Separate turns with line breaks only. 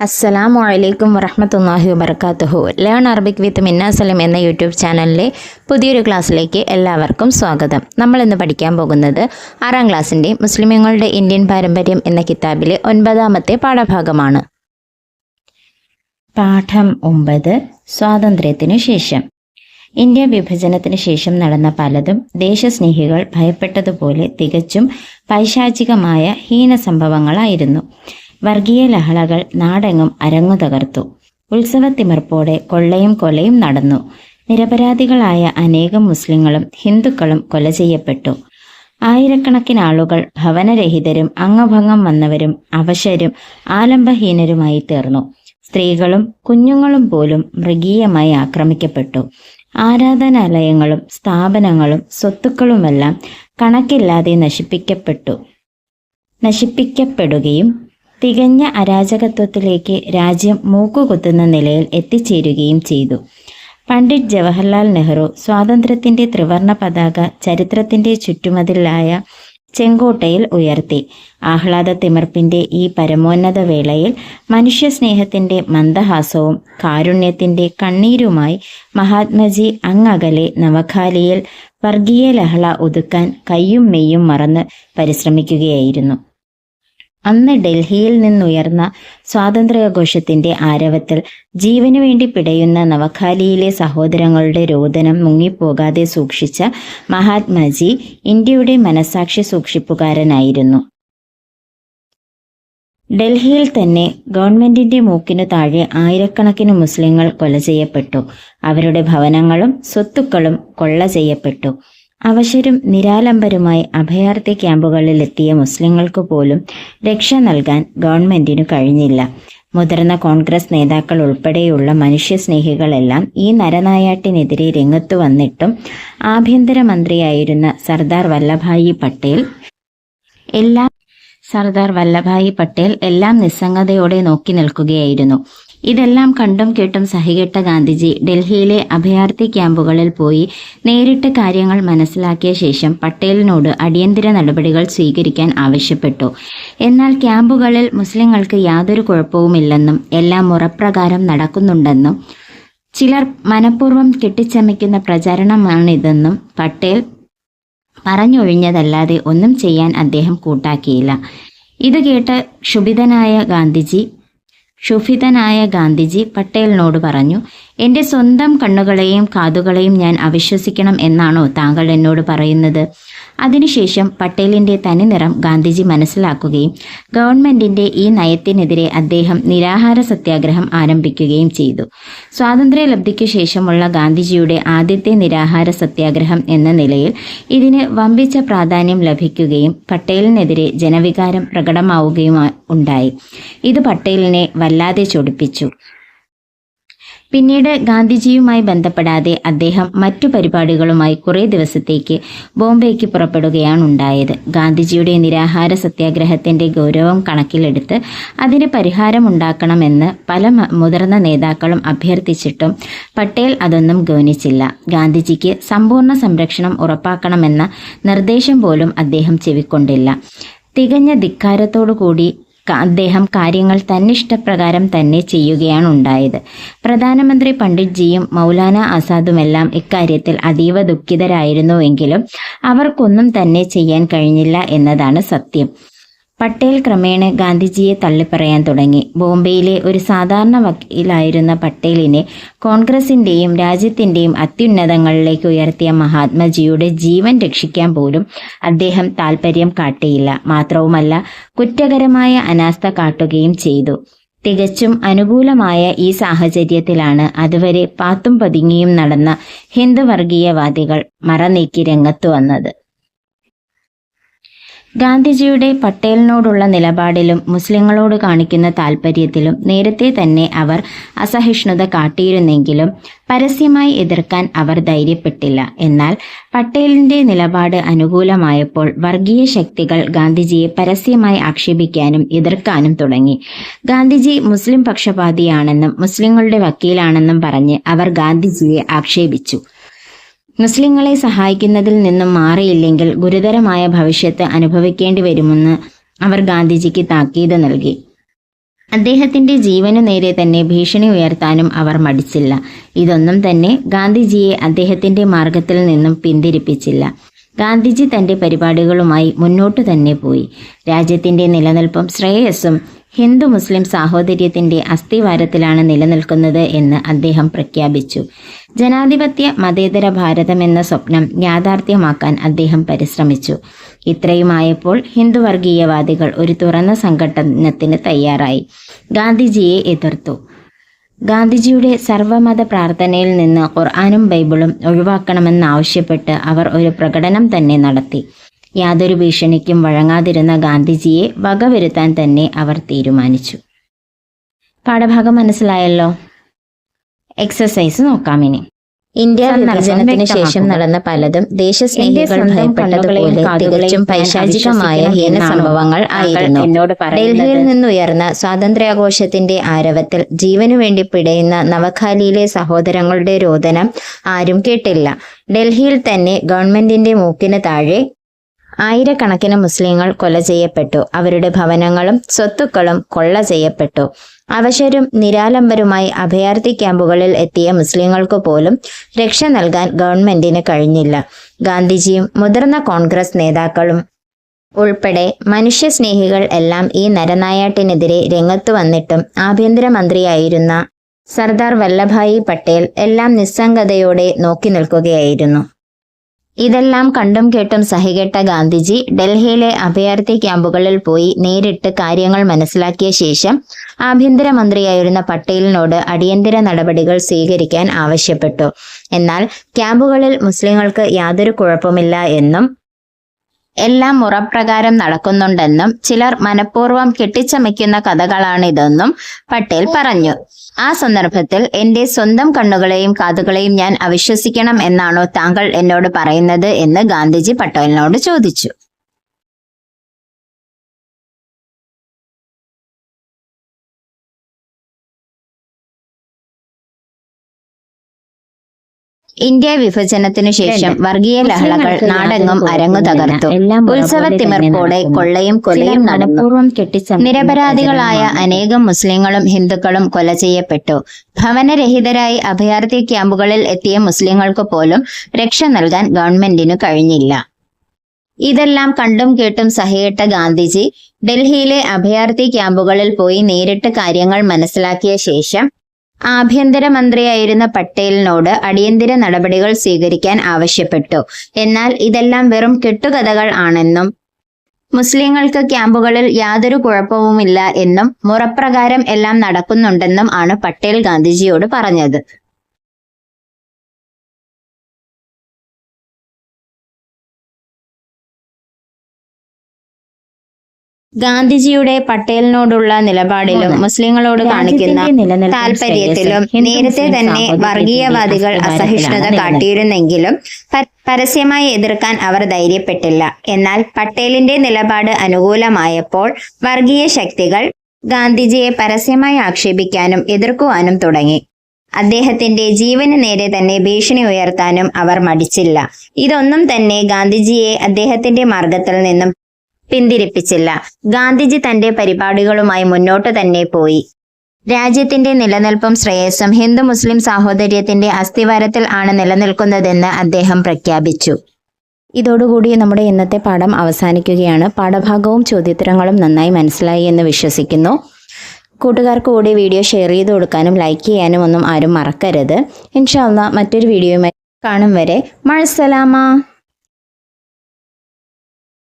അസ്സലാമു അലൈക്കും വറഹമത്തല്ലാഹി വബർക്കാത്തുഹു ലേൺ അറബിക് വിത്ത് മിന്ന സലം എന്ന യൂട്യൂബ് ചാനലിലെ പുതിയൊരു ക്ലാസ്സിലേക്ക് എല്ലാവർക്കും സ്വാഗതം. നമ്മൾ ഇന്ന് പഠിക്കാൻ പോകുന്നത് ആറാം ക്ലാസ്സിന്റെ മുസ്ലിമുകളുടെ ഇന്ത്യൻ പാരമ്പര്യം എന്ന കിതാബിലെ ഒൻപതാമത്തെ പാഠഭാഗമാണ്. പാഠം ഒമ്പത് സ്വാതന്ത്ര്യത്തിനു ശേഷം. ഇന്ത്യ വിഭജനത്തിന് ശേഷം നടന്ന പലതും ദേശസ്നേഹികൾ ഭയപ്പെട്ടതുപോലെ തികച്ചും പൈശാചികമായ ഹീന സംഭവങ്ങളായിരുന്നു വർഗീയ ലഹളകൾ നാടെങ്ങും അരങ്ങു തകർത്തു. ഉത്സവത്തിമിർപ്പോടെ കൊള്ളയും കൊലയും നടന്നു. നിരപരാധികളായ അനേകം മുസ്ലിങ്ങളും ഹിന്ദുക്കളും കൊല ചെയ്യപ്പെട്ടു. ആയിരക്കണക്കിന് ആളുകൾ ഭവനരഹിതരും അംഗഭംഗം വന്നവരും അവശരും ആലംബഹീനരുമായി തീർന്നു. സ്ത്രീകളും കുഞ്ഞുങ്ങളും പോലും മൃഗീയമായി ആക്രമിക്കപ്പെട്ടു. ആരാധനാലയങ്ങളും സ്ഥാപനങ്ങളും സ്വത്തുക്കളുമെല്ലാം കണക്കില്ലാതെ നശിപ്പിക്കപ്പെട്ടു. നശിപ്പിക്കപ്പെടുകയും തികഞ്ഞ അരാജകത്വത്തിലേക്ക് രാജ്യം മൂക്കുകുത്തുന്ന നിലയിൽ എത്തിച്ചേരുകയും ചെയ്തു. പണ്ഡിറ്റ് ജവഹർലാൽ നെഹ്റു സ്വാതന്ത്ര്യത്തിന്റെ ത്രിവർണ പതാക ചരിത്രത്തിന്റെ ചുറ്റുമതിലായ ചെങ്കോട്ടയിൽ ഉയർത്തി. ആഹ്ലാദ തിമർപ്പിന്റെ ഈ പരമോന്നത വേളയിൽ മനുഷ്യസ്നേഹത്തിന്റെ മന്ദഹാസവും കാരുണ്യത്തിന്റെ കണ്ണീരുമായി മഹാത്മജി അങ്ങകലെ നവഖാലിയിൽ വർഗീയ ലഹള ഒതുക്കാൻ കയ്യും മെയ്യും മറന്ന് പരിശ്രമിക്കുകയായിരുന്നു. അന്ന് ഡൽഹിയിൽ നിന്നുയർന്ന സ്വാതന്ത്ര്യാഘോഷത്തിന്റെ ആരവത്തിൽ ജീവനു വേണ്ടി പിടയുന്ന നവഖാലിയിലെ സഹോദരങ്ങളുടെ രോദനം മുങ്ങിപ്പോകാതെ സൂക്ഷിച്ച മഹാത്മാജി ഇന്ത്യയുടെ മനസാക്ഷി സൂക്ഷിപ്പുകാരനായിരുന്നു. ഡൽഹിയിൽ തന്നെ ഗവൺമെന്റിന്റെ മൂക്കിനു താഴെ ആയിരക്കണക്കിന് മുസ്ലിങ്ങൾ കൊല ചെയ്യപ്പെട്ടു. അവരുടെ ഭവനങ്ങളും സ്വത്തുക്കളും കൊള്ള ചെയ്യപ്പെട്ടു. അവശരും നിരാലംബരുമായി അഭയാർത്ഥി ക്യാമ്പുകളിൽ എത്തിയ മുസ്ലിങ്ങൾക്ക് പോലും രക്ഷ നൽകാൻ ഗവൺമെന്റിനു കഴിഞ്ഞില്ല. മുതിർന്ന കോൺഗ്രസ് നേതാക്കൾ ഉൾപ്പെടെയുള്ള മനുഷ്യസ്നേഹികളെല്ലാം ഈ നരനായാട്ടിനെതിരെ രംഗത്തു വന്നിട്ടും ആഭ്യന്തരമന്ത്രിയായിരുന്ന സർദാർ വല്ലഭായി പട്ടേൽ എല്ലാം സർദാർ വല്ലഭായി പട്ടേൽ എല്ലാം നിസ്സംഗതയോടെ നോക്കി നിൽക്കുകയായിരുന്നു. ഇതെല്ലാം കണ്ടും കേട്ടും സഹികെട്ട ഗാന്ധിജി ഡൽഹിയിലെ അഭയാർത്ഥി ക്യാമ്പുകളിൽ പോയി നേരിട്ട് കാര്യങ്ങൾ മനസ്സിലാക്കിയ ശേഷം പട്ടേലിനോട് അടിയന്തര നടപടികൾ സ്വീകരിക്കാൻ ആവശ്യപ്പെട്ടു. എന്നാൽ ക്യാമ്പുകളിൽ മുസ്ലിങ്ങൾക്ക് യാതൊരു കുഴപ്പവുമില്ലെന്നും എല്ലാം മുറപ്രകാരം നടക്കുന്നുണ്ടെന്നും ചിലർ മനഃപൂർവം കെട്ടിച്ചമയ്ക്കുന്ന പ്രചരണമാണിതെന്നും പട്ടേൽ പറഞ്ഞൊഴിഞ്ഞതല്ലാതെ ഒന്നും ചെയ്യാൻ അദ്ദേഹം കൂട്ടാക്കിയില്ല. ഇത് കേട്ട് ക്ഷുഭിതനായ ഗാന്ധിജി ക്ഷുഭിതനായ ഗാന്ധിജി പട്ടേലിനോട് പറഞ്ഞു എന്റെ സ്വന്തം കണ്ണുകളെയും കാതുകളെയും ഞാൻ അവിശ്വസിക്കണം എന്നാണോ താങ്കൾ എന്നോട് പറയുന്നത്? അതിനുശേഷം പട്ടേലിന്റെ തനി നിറം ഗാന്ധിജി മനസ്സിലാക്കുകയും ഗവൺമെന്റിന്റെ ഈ നയത്തിനെതിരെ അദ്ദേഹം നിരാഹാര സത്യാഗ്രഹം ആരംഭിക്കുകയും ചെയ്തു. സ്വാതന്ത്ര്യലബ്ധിക്കു ശേഷമുള്ള ഗാന്ധിജിയുടെ ആദ്യത്തെ നിരാഹാര സത്യാഗ്രഹം എന്ന നിലയിൽ ഇതിന് വമ്പിച്ച പ്രാധാന്യം ലഭിക്കുകയും പട്ടേലിനെതിരെ ജനവികാരം പ്രകടമാവുകയും ഉണ്ടായി. ഇത് പട്ടേലിനെ വല്ലാതെ ചൊടിപ്പിച്ചു. പിന്നീട് ഗാന്ധിജിയുമായി ബന്ധപ്പെടാതെ അദ്ദേഹം മറ്റു പരിപാടികളുമായി കുറേ ദിവസത്തേക്ക് ബോംബെക്ക് പുറപ്പെടുകയാണ് ഉണ്ടായത്. ഗാന്ധിജിയുടെ നിരാഹാര സത്യാഗ്രഹത്തിന്റെ ഗൗരവം കണക്കിലെടുത്ത് അതിന് പരിഹാരമുണ്ടാക്കണമെന്ന് പല മുതിർന്ന നേതാക്കളും അഭ്യർത്ഥിച്ചിട്ടും പട്ടേൽ അതൊന്നും ഗൗനിച്ചില്ല. ഗാന്ധിജിക്ക് സമ്പൂർണ സംരക്ഷണം ഉറപ്പാക്കണമെന്ന നിർദ്ദേശം പോലും അദ്ദേഹം ചെവിക്കൊണ്ടില്ല. തികഞ്ഞ ധിക്കാരത്തോടു കൂടി അദ്ദേഹം കാര്യങ്ങൾ തന്നിഷ്ടപ്രകാരം തന്നെ ചെയ്യുകയാണ് ഉണ്ടായത്. പ്രധാനമന്ത്രി പണ്ഡിറ്റ്ജിയും മൗലാന ആസാദുമെല്ലാം ഇക്കാര്യത്തിൽ അതീവ ദുഃഖിതരായിരുന്നുവെങ്കിലും അവർക്കൊന്നും തന്നെ ചെയ്യാൻ കഴിഞ്ഞില്ല എന്നതാണ് സത്യം. പട്ടേൽ ക്രമേണ ഗാന്ധിജിയെ തള്ളിപ്പറയാൻ തുടങ്ങി. ബോംബെയിലെ ഒരു സാധാരണ വക്കീലായിരുന്ന പട്ടേലിനെ കോൺഗ്രസിന്റെയും രാജ്യത്തിന്റെയും അത്യുന്നതങ്ങളിലേക്ക് ഉയർത്തിയ മഹാത്മജിയുടെ ജീവൻ രക്ഷിക്കാൻ പോലും അദ്ദേഹം താൽപര്യം കാട്ടിയില്ല. മാത്രവുമല്ല കുറ്റകരമായ അനാസ്ഥ കാട്ടുകയും ചെയ്തു. തികച്ചും അനുകൂലമായ ഈ സാഹചര്യത്തിലാണ് അതുവരെ പാത്തും പതുങ്ങിയും നടന്ന ഹിന്ദു വർഗീയവാദികൾ മറനീക്കി രംഗത്തു വന്നത്. ഗാന്ധിജിയുടെ പട്ടേലിനോടുള്ള നിലപാടിലും മുസ്ലിങ്ങളോട് കാണിക്കുന്ന താൽപ്പര്യത്തിലും നേരത്തെ തന്നെ അവർ അസഹിഷ്ണുത കാട്ടിയിരുന്നെങ്കിലും പരസ്യമായി എതിർക്കാൻ അവർ ധൈര്യപ്പെട്ടില്ല. എന്നാൽ പട്ടേലിന്റെ നിലപാട് അനുകൂലമായപ്പോൾ വർഗീയ ശക്തികൾ ഗാന്ധിജിയെ പരസ്യമായി ആക്ഷേപിക്കാനും എതിർക്കാനും തുടങ്ങി. ഗാന്ധിജി മുസ്ലിം പക്ഷപാതിയാണെന്നും മുസ്ലിങ്ങളുടെ വക്കീലാണെന്നും പറഞ്ഞ് അവർ ഗാന്ധിജിയെ ആക്ഷേപിച്ചു. മുസ്ലിങ്ങളെ സഹായിക്കുന്നതിൽ നിന്നും മാറിയില്ലെങ്കിൽ ഗുരുതരമായ ഭവിഷ്യത്ത് അനുഭവിക്കേണ്ടി വരുമെന്ന് അവർ ഗാന്ധിജിക്ക് താക്കീത് നൽകി. അദ്ദേഹത്തിന്റെ ജീവനു നേരെ തന്നെ ഭീഷണി ഉയർത്താനും അവർ മടിച്ചില്ല. ഇതൊന്നും തന്നെ ഗാന്ധിജിയെ അദ്ദേഹത്തിന്റെ മാർഗത്തിൽ നിന്നും പിന്തിരിപ്പിച്ചില്ല. ഗാന്ധിജി തന്റെ പരിപാടികളുമായി മുന്നോട്ടു തന്നെ പോയി. രാജ്യത്തിന്റെ നിലനിൽപ്പും ശ്രേയസ്സും ഹിന്ദു മുസ്ലിം സാഹോദര്യത്തിന്റെ അസ്ഥിവാരത്തിലാണ് നിലനിൽക്കുന്നത് എന്ന് അദ്ദേഹം പ്രഖ്യാപിച്ചു. ജനാധിപത്യ മതേതര ഭാരതം എന്ന സ്വപ്നം യാഥാർത്ഥ്യമാക്കാൻ അദ്ദേഹം പരിശ്രമിച്ചു. ഇത്രയുമായപ്പോൾ ഹിന്ദു വർഗീയവാദികൾ ഒരു തുറന്ന സംഘടനത്തിന് തയ്യാറായി. ഗാന്ധിജിയെ എതിർത്തു. ഗാന്ധിജിയുടെ സർവമത പ്രാർത്ഥനയിൽ നിന്ന് ഖുർആാനും ബൈബിളും ഒഴിവാക്കണമെന്നാവശ്യപ്പെട്ട് അവർ ഒരു പ്രകടനം തന്നെ നടത്തി. യാതൊരു ഭീഷണിക്കും വഴങ്ങാതിരുന്ന ഗാന്ധിജിയെ വകവരുത്താൻ തന്നെ അവർ തീരുമാനിച്ചു. പാഠഭാഗം മനസ്സിലായല്ലോ? എക്സസൈസ് നോക്കാം ഇനി. ഇന്ത്യ വിഭജനത്തിന് ശേഷം നടന്ന പലതും ദേശസ്നേഹികൾ ഭയപ്പെട്ടതുപോലെ തികച്ചും പൈശാചികമായ ഹീന സംഭവങ്ങൾ ആയിരുന്നു. ഡൽഹിയിൽ നിന്നുയർന്ന സ്വാതന്ത്ര്യാഘോഷത്തിന്റെ ആരവത്തിൽ ജീവനു വേണ്ടി പിടയുന്ന നവഖാലിയിലെ സഹോദരങ്ങളുടെ രോദനം ആരും കേട്ടില്ല. ഡൽഹിയിൽ തന്നെ ഗവൺമെന്റിന്റെ മൂക്കിന് താഴെ ആയിരക്കണക്കിന് മുസ്ലിങ്ങൾ കൊല ചെയ്യപ്പെട്ടു. അവരുടെ ഭവനങ്ങളും സ്വത്തുക്കളും കൊള്ള ചെയ്യപ്പെട്ടു. അവശരും നിരാലംബരുമായി അഭയാർത്ഥി ക്യാമ്പുകളിൽ എത്തിയ മുസ്ലിങ്ങൾക്ക് പോലും രക്ഷ നൽകാൻ ഗവൺമെന്റിന് കഴിഞ്ഞില്ല. ഗാന്ധിജിയും മുതിർന്ന കോൺഗ്രസ് നേതാക്കളും ഉൾപ്പെടെ മനുഷ്യസ്നേഹികൾ എല്ലാം ഈ നരനായാട്ടിനെതിരെ രംഗത്തു വന്നിട്ടും ആഭ്യന്തരമന്ത്രിയായിരുന്ന സർദാർ വല്ലഭായി പട്ടേൽ എല്ലാം നിസ്സംഗതയോടെ നോക്കി നിൽക്കുകയായിരുന്നു. ഇതെല്ലാം കണ്ടും കേട്ടും സഹികെട്ട ഗാന്ധിജി ഡൽഹിയിലെ അഭയാർത്ഥി ക്യാമ്പുകളിൽ പോയി നേരിട്ട് കാര്യങ്ങൾ മനസ്സിലാക്കിയ ശേഷം ആഭ്യന്തരമന്ത്രിയായിരുന്ന പട്ടേലിനോട് അടിയന്തര നടപടികൾ സ്വീകരിക്കാൻ ആവശ്യപ്പെട്ടു. എന്നാൽ ക്യാമ്പുകളിൽ മുസ്ലിങ്ങൾക്ക് യാതൊരു കുഴപ്പമില്ല എന്നും എല്ലാം മുറപ്രകാരം നടക്കുന്നുണ്ടെന്നും ചിലർ മനഃപൂർവം കെട്ടിച്ചമയ്ക്കുന്ന കഥകളാണിതെന്നും പട്ടേൽ പറഞ്ഞു. ആ സന്ദർഭത്തിൽ എന്റെ സ്വന്തം കണ്ണുകളെയും കാതുകളെയും ഞാൻ അവിശ്വസിക്കണം എന്നാണോ താങ്കൾ എന്നോട് പറയുന്നത് എന്ന് ഗാന്ധിജി പട്ടേലിനോട് ചോദിച്ചു. ഇന്ത്യ വിഭജനത്തിനു ശേഷം വർഗീയ ലഹളകൾ നാടെങ്ങും അരങ്ങു തകർത്തു. ഉത്സവത്തിമിർപ്പോടെ കൊള്ളയും കൊലയും നടന്നു. നിരപരാധികളായ അനേകം മുസ്ലിങ്ങളും ഹിന്ദുക്കളും കൊല ചെയ്യപ്പെട്ടു. ഭവനരഹിതരായി അഭയാർത്ഥി ക്യാമ്പുകളിൽ എത്തിയ മുസ്ലിങ്ങൾക്ക് പോലും രക്ഷ നൽകാൻ ഗവൺമെന്റിനു കഴിഞ്ഞില്ല. ഇതെല്ലാം കണ്ടും കേട്ടും സഹയിട്ട ഗാന്ധിജി ഡൽഹിയിലെ അഭയാർത്ഥി ക്യാമ്പുകളിൽ പോയി നേരിട്ട് കാര്യങ്ങൾ മനസ്സിലാക്കിയ ശേഷം ആഭ്യന്തരമന്ത്രിയായിരുന്ന പട്ടേലിനോട് അടിയന്തര നടപടികൾ സ്വീകരിക്കാൻ ആവശ്യപ്പെട്ടു. എന്നാൽ ഇതെല്ലാം വെറും കെട്ടുകഥകൾ ആണെന്നും മുസ്ലിങ്ങൾക്ക് ക്യാമ്പുകളിൽ യാതൊരു കുഴപ്പവുമില്ല എന്നും മുറപ്രകാരം എല്ലാം നടക്കുന്നുണ്ടെന്നും ആണ് പട്ടേൽ ഗാന്ധിജിയോട് പറഞ്ഞത്. ഗാന്ധിജിയുടെ പട്ടേലിനോടുള്ള നിലപാടിലും മുസ്ലിങ്ങളോട് കാണിക്കുന്ന താല്പര്യത്തിലും നേരത്തെ തന്നെ വർഗീയവാദികൾ അസഹിഷ്ണുത കാട്ടിയിരുന്നെങ്കിലും പരസ്യമായി എതിർക്കാൻ അവർ ധൈര്യപ്പെട്ടില്ല. എന്നാൽ പട്ടേലിന്റെ നിലപാട് അനുകൂലമായപ്പോൾ വർഗീയ ശക്തികൾ ഗാന്ധിജിയെ പരസ്യമായി ആക്ഷേപിക്കാനും എതിർക്കുവാനും തുടങ്ങി. അദ്ദേഹത്തിന്റെ ജീവന് നേരെ തന്നെ ഭീഷണി ഉയർത്താനും അവർ മടിച്ചില്ല. ഇതൊന്നും തന്നെ ഗാന്ധിജിയെ അദ്ദേഹത്തിന്റെ മാർഗത്തിൽ നിന്നും പിന്തിരിപ്പിച്ചില്ല. ഗാന്ധിജി തന്റെ പരിപാടികളുമായി മുന്നോട്ട് തന്നെ പോയി. രാജ്യത്തിന്റെ നിലനിൽപ്പും ശ്രേയസ്സും ഹിന്ദു മുസ്ലിം സാഹോദര്യത്തിന്റെ അസ്ഥിവാരത്തിൽ ആണ് നിലനിൽക്കുന്നതെന്ന് അദ്ദേഹം പ്രഖ്യാപിച്ചു. ഇതോടുകൂടി നമ്മുടെ ഇന്നത്തെ പാഠം അവസാനിക്കുകയാണ്. പാഠഭാഗവും ചോദ്യത്തരങ്ങളും നന്നായി മനസ്സിലായി എന്ന് വിശ്വസിക്കുന്നു. കൂട്ടുകാർക്ക് കൂടി വീഡിയോ ഷെയർ ചെയ്ത് കൊടുക്കാനും ലൈക്ക് ചെയ്യാനും ഒന്നും ആരും മറക്കരുത്. ഇൻഷാല്ല മറ്റൊരു വീഡിയോയുമായി കാണും വരെ. മഴസലാമ.